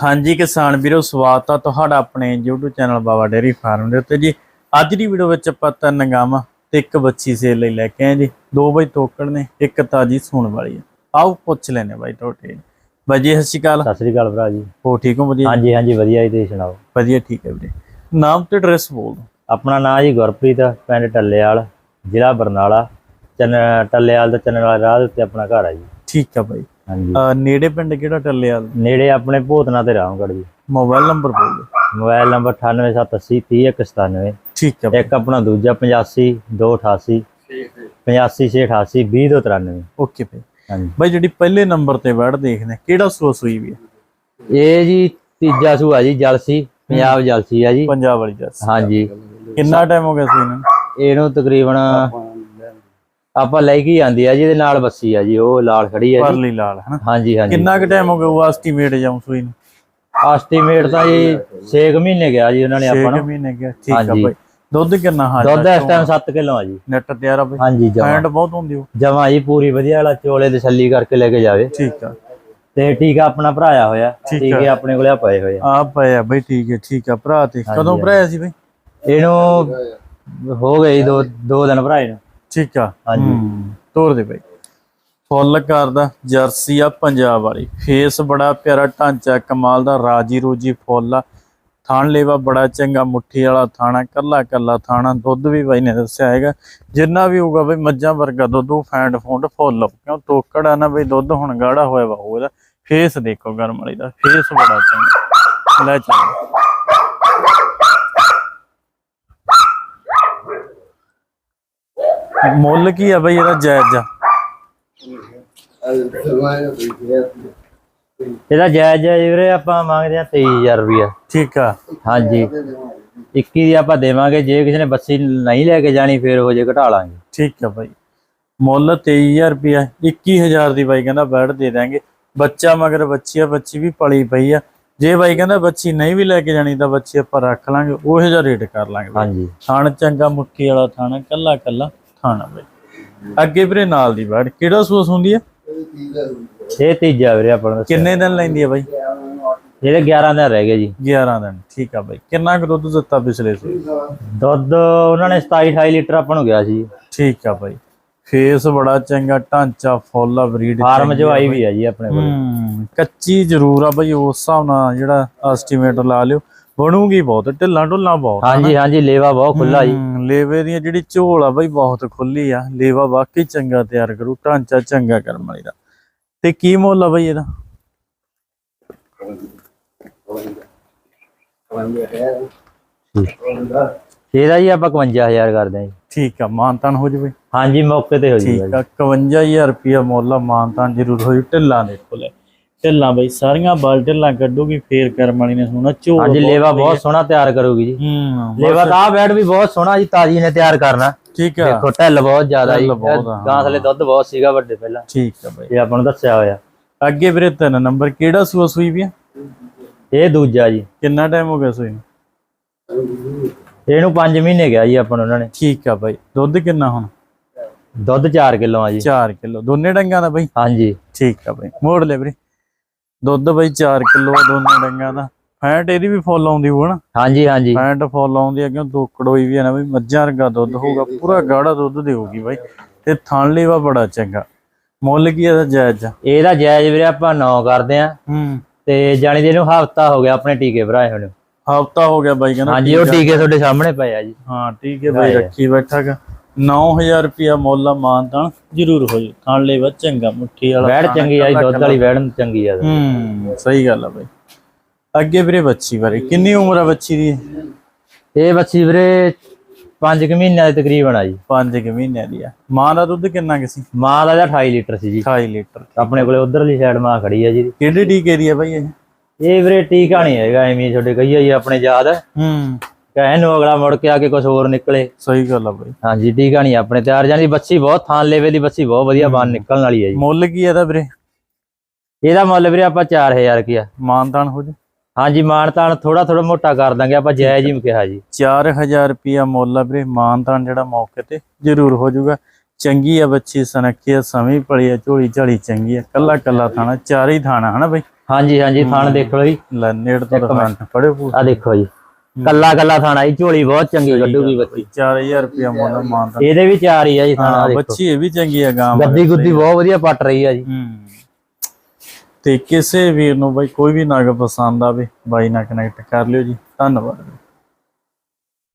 ਹਾਂਜੀ ਕਿਸਾਨ ਵੀਰੋ ਸਵਾਗਤ ਆ ਤੁਹਾਡਾ ਆਪਣੇ YouTube channel Baba dairy farm ਦੇ ਉੱਤੇ ਜੀ। ਅੱਜ ਦੀ ਵੀਡੀਓ ਵਿੱਚ ਆਪਾਂ ਤਿੰਨ ਗਾਵਾਂ ਤੇ ਇੱਕ ਬੱਚੀ ਸੇਲ ਲਈ ਲੈ ਕੇ ਆਏ ਜੀ। ਦੋ ਬਈ ਤੋਕੜ ਨੇ ਇੱਕ ਤਾਜੀ ਸੂਣ ਵਾਲੀ ਆ। ਆਓ ਪੁੱਛ ਲੈਨੇ ਬਾਈ ਤੁਹਾਡੇ ਬਾਈ ਜੀ ਸਤਿ ਸ਼੍ਰੀ ਅਕਾਲ। ਸਤਿ ਸ੍ਰੀ ਅਕਾਲ ਭਰਾ ਜੀ। ਹੋ ਠੀਕ ਹੋ ਵਧੀਆ ਹਾਂਜੀ ਹਾਂਜੀ ਵਧੀਆ ਜੀ ਤੁਸੀਂ ਸੁਣਾਓ? ਵਧੀਆ ਠੀਕ ਹੈ ਵੀਰੇ। ਨਾਮ ਤੇ ਐਡਰੈਸ ਬੋਲ ਦਿਓ। ਆਪਣਾ ਨਾਮ ਜੀ ਗੁਰਪ੍ਰੀਤ ਪਿੰਡ ਟੱਲੇਵਾਲ ਜ਼ਿਲ੍ਹਾ ਬਰਨਾਲਾ। ਚੰਨ ਟੱਲੇਵਾਲ ਦਾ ਚੰਨ ਵਾਲਾ ਰਾਹ ਦੇ ਉੱਤੇ ਆਪਣਾ ਘਰ ਆ ਜੀ। ਠੀਕ ਆ ਬਾਈ। ਹਾਂਜੀ। ਨੇੜੇ ਪਿੰਡ ਕਿਹੜਾ ਟੱਲੇ ਵਾਲ ਨੇੜੇ ਆਪਣੇ ਭੂਤਨਾ ਤੇ ਰਾਮਗੜ੍ਹ ਜੀ। ਮੋਬਾਈਲ ਨੰਬਰ ਬੋਲ ਮੋਬਾਈਲ ਨੰਬਰ 9878030197 ਠੀਕ ਬਾਈ ਇੱਕ ਆਪਣਾ ਦੂਜਾ 85 288 85688 20293 ਓਕੇ ਬਾਈ ਹਾਂਜੀ। ਬਾਈ ਜਿਹੜੀ ਪਹਿਲੇ ਨੰਬਰ ਤੇ ਵੜ ਦੇਖਦੇ ਹਾਂ, ਕਿਹੜਾ ਸੂਆ ਸੂਈ ਵੀ ਹੈ ਇਹ ਜੀ ਤੀਜਾ ਸੂਆ ਜੀ ਜਲਸੀ ਪੰਜਾਬ ਜਲਸੀ ਆ ਜੀ। ਪੰਜਾਬ ਵਾਲੀ ਜੱਸ ਹਾਂਜੀ। ਕਿੰਨਾ ਟਾਈਮ ਹੋ ਗਿਆ ਸੀ ਇਹਨਾਂ ਨੂੰ? ਇਹਨੂੰ ਤਕਰੀਬਨ ਆਪਾਂ ਲੈ ਕੇ ਹੀ ਆਂਦੀ ਆ ਜੀ ਇਹਦੇ ਨਾਲ ਬੱਸੀ ਆ ਜੀ ਉਹ ਲਾਲ ਖੜੀ ਆ ਜੀ। ਪਰਲੀ ਲਾਲ ਹਨਾ? ਹਾਂਜੀ ਹਾਂਜੀ। ਕਿੰਨਾ ਕੁ ਟਾਈਮ ਹੋ ਗਿਆ ਉਹ ਐਸਟੀਮੇਟ ਜਾਉਂ ਸੂਈ ਨੂੰ? ਐਸਟੀਮੇਟ ਤਾਂ ਜੀ 6 ਮਹੀਨੇ ਗਿਆ ਜੀ ਉਹਨਾਂ ਨੇ 6 ਆਪਾਂ ਨੂੰ। ਮਹੀਨੇ ਗਿਆ ਠੀਕ ਆ ਹਾਂਜੀ। ਬਾਈ। ਦੁੱਧ ਕਿੰਨਾ ਹਾਂ ਦੁੱਧ ਇਸ ਟਾਈਮ 7 ਕਿਲੋ ਆ ਜੀ। ਨੈਟ ਤਿਆਰ ਆ ਬਾਈ? ਹਾਂਜੀ ਜਮਾ। ਫੈਂਟ ਬਹੁਤ ਹੁੰਦੀ ਉਹ। ਜਮਾ ਜੀ ਪੂਰੀ ਵਧੀਆ ਵਾਲਾ ਚੋਲੇ ਤੇ ਛੱਲੀ ਕਰਕੇ ਲੈ ਕੇ ਜਾਵੇ। ਠੀਕ ਆ। ਤੇ ਟੀਕਾ ਆਪਣਾ ਭਰਾਇਆ ਹੋਇਆ। ਠੀਕ ਟੀਕੇ ਆਪਣੇ ਕੋਲੇ ਆ ਪਏ ਹੋਏ ਆ। ਆ ਪਿਆ ਬਾਈ ਠੀਕ ਹੈ ਠੀਕ ਆ। ਭਰਾ ਤੇ ਕਦੋਂ। ਭਰਾਇਆ ਸੀ ਬਾਈ? ਇਹਨੂੰ ਹੋ ਗਏ ਜੀ ਦੋ ਦੋ ਦਿਨ ਭਰਾਏ ਨੂੰ ਠੀਕ ਆ? ਹਾਂਜੀ। ਤੋਰ ਦੇ ਬਾਈ। ਫੁੱਲ ਕਰਦਾ ਜਰਸੀ ਆ ਪੰਜਾਬ ਵਾਲੀ। ਫੇਸ ਬੜਾ ਪਿਆਰਾ ਢਾਂਚਾ ਕਮਾਲ ਦਾ ਰਾਜੀ ਰੋਜੀ ਫੁੱਲ ਆ। ਥਾਣ ਲੇਵਾ ਬੜਾ ਚੰਗਾ ਮੁੱਠੀ ਵਾਲਾ ਥਾਣਾ ਕੱਲਾ ਕੱਲਾ ਥਾਣਾ ਦੁੱਧ ਵੀ ਬਾਈ ਨੇ ਦੱਸਿਆ ਹੈਗਾ। ਜਿੰਨਾ ਵੀ ਹੋਊਗਾ ਬਈ ਮੱਝਾਂ ਵਰਗਾ ਦੁੱਧ ਉਹ ਫੈਂਡ ਫੁੰਡ ਫੁੱਲ ਕਿਉਂ ਤੋਕੜ ਆ ਨਾ ਬਈ ਦੁੱਧ ਹੁਣ ਗਾੜਾ ਹੋਇਆ ਵਾ ਉਹਦਾ ਫੇਸ ਦੇਖੋ ਗਰਮ ਵਾਲੀ ਦਾ ਫੇਸ ਬੜਾ ਚੰਗਾ। ਲੈ ਚੱਲ। ਮੁੱਲ ਕੀ ਆ ਬਈ ਇਹਦਾ ਜਾਇਜ਼ ਆ? ਇਹਦਾ ਜਾਇਜ਼ ਹੈ ਜੀ ਵੀਰੇ ਆਪਾਂ ਮੰਗਦੇ ਆ 23000 ਰੁਪਇਆ ਠੀਕ ਆ। ਹਾਂਜੀ। 21 ਦੀ ਆਪਾਂ ਦੇਵਾਂਗੇ ਜੇ ਕਿਸੇ ਨੇ ਬੱਸੀ ਨਹੀਂ ਲੈ ਕੇ ਜਾਣੀ ਫੇਰ ਹੋ ਜੇ ਘਟਾ ਲਾਂਗੇ। ਠੀਕ ਆ ਬਾਈ। ਮੁੱਲ 23000 ਰੁਪਿਆ 21000 ਦੀ ਬਾਈ ਕਹਿੰਦਾ ਬੈਡ ਦੇ ਦਾਂਗੇ ਬੱਚਾ ਮਗਰ ਬੱਚੀ ਆ ਬੱਚੀ ਵੀ ਪਲੀ ਪਈ ਆ। ਜੇ ਬਾਈ ਕਹਿੰਦਾ ਬੱਚੀ ਨਹੀਂ ਵੀ ਲੈ ਕੇ ਜਾਣੀ ਤਾਂ ਬੱਚੀ ਆਪਾਂ ਰੱਖ ਲਾਂਗੇ। ਉਹ ਜਿਹਾ ਰੇਟ ਕਰ ਲਾਂਗੇ। ਹਾਂਜੀ। ਥਾਣ ਚੰਗਾ ਮੁੱਠੀ ਵਾਲਾ ਥਾਣਾ ਕੱਲਾ ਕੱਲਾ। ਥਾਣਾ ਬਾਈ। ਅੱਗੇ ਵੀਰੇ ਨਾਲ ਦੀ ਬੈਡ ਕਿਹੜਾ ਸੂਸ ਹੁੰਦੀ ਆ? ਇਹ ਤੀਜਾ ਵੀਰੇ ਆਪਣਾ ਦੱਸਿਆ। ਕਿੰਨੇ ਦਿਨ ਲੈਂਦੀ ਆ ਬਾਈ? ਇਹਦੇ 11 ਦਿਨ ਰਹਿ ਗਏ ਜੀ। 11 ਦਿਨ ਠੀਕ ਆ ਬਾਈ। ਕਿੰਨਾ ਕੁ ਦੁੱਧ ਦਿੱਤਾ ਪਿਛਲੇ ਸੂਏ ਦੁੱਧ ਉਹਨਾਂ ਨੇ 27 28 ਲੀਟਰ ਆਪਾਂ ਨੂੰ ਗਿਆ ਸੀ। ਠੀਕ ਆ ਬਾਈ। ਫੇਸ ਬੜਾ ਚੰਗਾ ਢਾਂਚਾ ਫੁੱਲ ਆ ਬਰੀਡ ਫਾਰਮ ਜੋ ਆਈ ਵੀ ਆ ਜੀ ਆਪਣੇ ਕੋਲ। ਹੂੰ ਕੱਚੀ ਜ਼ਰੂਰ ਆ ਬਈ ਉਸ ਹਿਸਾਬ ਨਾਲ ਜਿਹੜਾ ਐਸਟੀਮੇਟ ਲਾ ਲਿਓ। ਬਣੂਗੀ ਬਹੁਤ ਢਿੱਲਾਂ ਢੁੱਲਾਂ ਬਹੁਤ ਹਾਂਜੀ ਹਾਂਜੀ ਲੇਵਾ ਬਹੁਤ ਖੁੱਲਾ ਜੀ। ਲੇਵੇ ਦੀਆਂ ਜਿਹੜੀ ਝੋਲ ਆ ਬਈ ਬਹੁਤ ਖੁੱਲੀ ਆ ਲੇਵਾ ਵਾਕਈ ਚੰਗਾ ਤਿਆਰ ਕਰੂ ਢਾਂਚਾ ਚੰਗਾ ਕਰਮ ਵਾਲੀ ਦਾ। ਤੇ ਕੀ ਮੁੱਲ ਆ ਬਈ ਇਹਦਾ? ਇਹਦਾ ਜੀ ਆਪਾਂ 51000 ਕਰਦੇ ਜੀ। ਠੀਕ ਆ ਮਾਨਤਾਨ ਹੋ ਜਵੇ ਹਾਂਜੀ ਮੌਕੇ ਤੇ ਹੋ ਜੀ ਠੀਕ ਆ 51000 ਰੁਪਿਆ ਮੁੱਲ ਆ ਮਾਨਤਾਨ ਜ਼ਰੂਰ ਹੋ ਜੂ ਢਿੱਲਾਂ ਦੇਖੋ ਲੈ ਢਿੱਲਾਂ ਬਈ ਸਾਰੀਆਂ ਬਲ ਢਿੱਲਾਂ ਕੱਢੂਗੀ ਫੇਰ ਕਰਮ ਵਾਲੀ ਨੇ ਸੋਣਾ ਝੋਲ ਹਾਂਜੀ ਲੇਵਾ। ਬਹੁਤ ਸੋਹਣਾ ਤਿਆਰ ਕਰੂਗੀ ਜੀ। ਹੂੰ ਲੇਵਾ ਆ ਬੈਡ ਵੀ ਬਹੁਤ ਸੋਹਣਾ ਜੀ ਤਾਜੀ ਨੇ ਤਿਆਰ ਕਰਨਾ। ਠੀਕ ਆ। ਦੇਖੋ ਢਿੱਲ ਬਹੁਤ ਜ਼ਿਆਦਾ ਜੀ। ਗਾਂ ਥਲੇ ਦੁੱਧ ਬਹੁਤ ਸੀਗਾ ਵੱਡੇ ਪਹਿਲਾਂ। ਠੀਕ ਆ ਬਈ। ਇਹ ਆਪਾਂ ਨੂੰ ਦੱਸਿਆ ਹੋਇਆ। ਅੱਗੇ ਵੀਰੇ ਤਿੰਨ ਨੰਬਰ ਕਿਹੜਾ ਸੂਆ ਸੂਈ ਵੀ ਆ ਇਹ ਦੂਜਾ ਜੀ। ਕਿੰਨਾ ਟਾਈਮ ਹੋ ਗਿਆ ਸੂਈ ਨੂੰ? ਇਹਨੂੰ 5 ਮਹੀਨੇ ਗਿਆ ਜੀ ਆਪਾਂ ਨੂੰ ਉਹਨਾਂ ਨੇ। ਠੀਕ ਆ ਬਾਈ। ਦੁੱਧ ਕਿੰਨਾ ਹੁਣ? ਦੁੱਧ 4 ਕਿਲੋ ਆ ਜੀ। 4 ਕਿਲੋ। ਦੋਨੇ ਡੰਗਾਂ ਦਾ ਬਾਈ? ਹਾਂਜੀ। ਠੀਕ ਆ ਬਾਈ। ਮੋੜ ਲੈ ਵੀਰੇ। ਦੁੱਧ ਬਾਈ 4 ਕਿਲੋ ਆ ਦੋਨੇ ਡੰਗਾਂ ਦਾ। ਫੈਂਟ ਇਹਦੀ ਵੀ ਫੁੱਲ ਆਉਂਦੀ ਹੋਊ ਨਾ। ਹਾਂਜੀ ਹਾਂਜੀ। ਫੈਂਟ ਫੁੱਲ ਆਉਂਦੀ ਆ ਕਿਉਂ ਤੋਕੜ ਹੋਈ ਵੀ ਆ ਨਾ ਬਈ ਮੱਝਾਂ ਵਰਗਾ ਦੁੱਧ ਹੋਊਗਾ ਪੂਰਾ ਗਾੜਾ ਦੁੱਧ ਦੇਊਗੀ ਬਾਈ। ਤੇ ਥਣ ਲੇਵਾ ਬੜਾ ਚੰਗਾ। ਮੁੱਲ ਕੀ ਇਹਦਾ ਜਾਇਜ਼? ਇਹਦਾ ਜਾਇਜ਼ ਵੀਰੇ ਆਪਾਂ 9 ਕਰਦੇ ਆ। ਹੂੰ। ਤੇ ਜਾਣੀ ਦੇ ਇਹਨੂੰ ਹਫਤਾ ਹੋ ਗਿਆ ਆਪਣੇ ਟੀਕੇ ਭਰਾਏ ਹੋਣੇ ਹਫਤਾ ਹੋ ਗਿਆ ਬਾਈ ਕਹਿੰਦਾ ਹਾਂਜੀ ਉਹ ਟੀਕੇ ਤੁਹਾਡੇ ਸਾਹਮਣੇ ਪਏ ਆ ਜੀ। ਹਾਂ ਹੈ ਬਾਈ ਰੱਖੀ ਬੈਠਾਗਾ 9000 ਰੁਪਿਆ ਮੁੱਲ ਆ ਮਾਨਤਾਨ ਜ਼ਰੂਰ ਹੋ ਜੂ ਥਾਣ ਲੇਵਾ ਚੰਗਾ ਮੁੱਠੀ ਵਾਲਾ ਵੈੜ ਚੰਗੀ ਆ ਜੀ ਦੁੱਧ ਵਾਲੀ ਵੈੜ ਚੰਗੀ ਆ। ਹੂੰ ਸਹੀ ਗੱਲ ਆ ਬਾਈ। ਅੱਗੇ ਵੀਰੇ ਬੱਚੀ ਬਾਰੇ ਕਿੰਨੀ ਉਮਰ ਆ ਬੱਚੀ ਦੀ? ਇਹ ਬੱਚੀ ਵੀਰੇ 5 ਕੁ ਮਹੀਨਿਆਂ ਦੇ ਤਕਰੀਬਨ ਆ ਜੀ। 5 ਕਿ ਮਹੀਨਿਆਂ ਦੀ ਆ। ਮਾਂ ਦਾ ਦੁੱਧ ਕਿੰਨਾ ਕਿ ਸੀ? ਮਾਂ ਦਾ ਇਹਦਾ 28 ਲੀਟਰ ਸੀ ਜੀ। 28 ਲੀਟਰ। ਆਪਣੇ ਕੋਲੇ ਉਧਰਲੀ ਸਾਈਡ ਮਾਂ ਖੜੀ ਆ ਜੀ। ਕਿਹੜੇ ਟੀਕੇ ਦੀ ਆ ਬਾਈ ਇਹ? ਇਹ ਵੀਰੇ ਟੀਕਾ ਨਹੀਂ ਹੈਗਾ ਐਵੇਂ ਤੁਹਾਡੇ ਕਹੀਏ ਜੀ ਆਪਣੇ ਯਾਦ। ਹੂੰ। ਕਹਿਣ ਨੂੰ ਅਗਲਾ ਮੁੜ ਕੇ ਆ ਕੇ ਕੁਝ ਹੋਰ ਨਿਕਲੇ। ਸਹੀ ਗੱਲ ਆ ਬਾਈ। ਹਾਂਜੀ ਟੀਕਾ ਨਹੀਂ ਆਪਣੇ ਤਿਆਰ ਜਾਨੀ ਬੱਚੀ ਬਹੁਤ ਥਾਨ ਲੇਵੇ ਦੀ ਬੱਚੀ ਬਹੁਤ ਵਧੀਆ ਬਾਣ ਨਿਕਲਣ ਵਾਲੀ ਹੈ ਜੀ। ਮੁੱਲ ਕੀ ਆ ਇਹਦਾ ਵੀਰੇ? ਇਹਦਾ ਮੁੱਲ ਵੀਰੇ ਆਪਾਂ 4000 ਕੀ ਆ ਮਾਨਤਾਨ ਹੋ ਜਾ। ਹਾਂਜੀ ਮਾਣ ਤਾਣ ਥੋੜਾ ਥੋੜਾ ਮੋਟਾ ਕਰ ਦਾਂਗੇ ਆਪਾਂ ਜਾਇਜ਼ ਹੀ ਕਿਹਾ ਜੀ। 4000 ਰੁਪਿਆ ਮੁੱਲ ਆ ਵੀਰੇ ਮਾਨਤਾਨ ਜਿਹੜਾ ਮੌਕੇ ਤੇ ਜ਼ਰੂਰ ਹੋ ਜਾਊਗਾ। ਚੰਗੀ ਆ ਬੱਚੀ ਸਨੱਖੀ ਆ ਸਮੀ ਪਲੀ ਆ ਝੋਲੀ ਝਾਲੀ ਚੰਗੀ ਆ ਕੱਲਾ ਕੱਲਾ ਥਾਣਾ ਚਾਰ ਹੀ ਥਾਣਾ ਹਨਾ ਬਾਈ? ਹਾਂਜੀ ਹਾਂਜੀ ਥਣ ਦੇਖ ਲਓ ਜੀ। ਲੈ ਨੇੜ ਤੋਂ ਦਿਖਾ ਫੜਿਓ ਪੂ ਆ ਦੇਖੋ ਜੀ। ਕੱਲਾ ਕੱਲਾ ਥਾਣਾ ਜੀ ਝੋਲੀ ਬਹੁਤ ਚੰਗੀ ਕੱਢੂਗੀ ਬੱਚੀ। 4000 ਰੁਪਇਆ ਮੁੱਲ ਮਾਨਦਾ ਇਹਦੇ ਵੀ ਚਾਰ ਹੀ ਆ ਜੀ ਥਾਣਾ ਦੇਖੋ ਬੱਚੀ ਇਹ ਵੀ ਚੰਗੀ ਆ ਗਾਂ ਗੱਦੀ ਗੁੱਦੀ ਬਹੁਤ ਵਧੀਆ ਪੱਟ ਰਹੀ ਆ ਜੀ। ਤੇ ਕਿਸੇ ਵੀਰ ਨੂੰ ਬਾਈ ਕੋਈ ਵੀ ਨਗ ਪਸੰਦ ਆਵੇ ਬਾਈ ਨਾਲ ਕਨੈਕਟ ਕਰ ਲਿਓ ਜੀ। ਧੰਨਵਾਦ।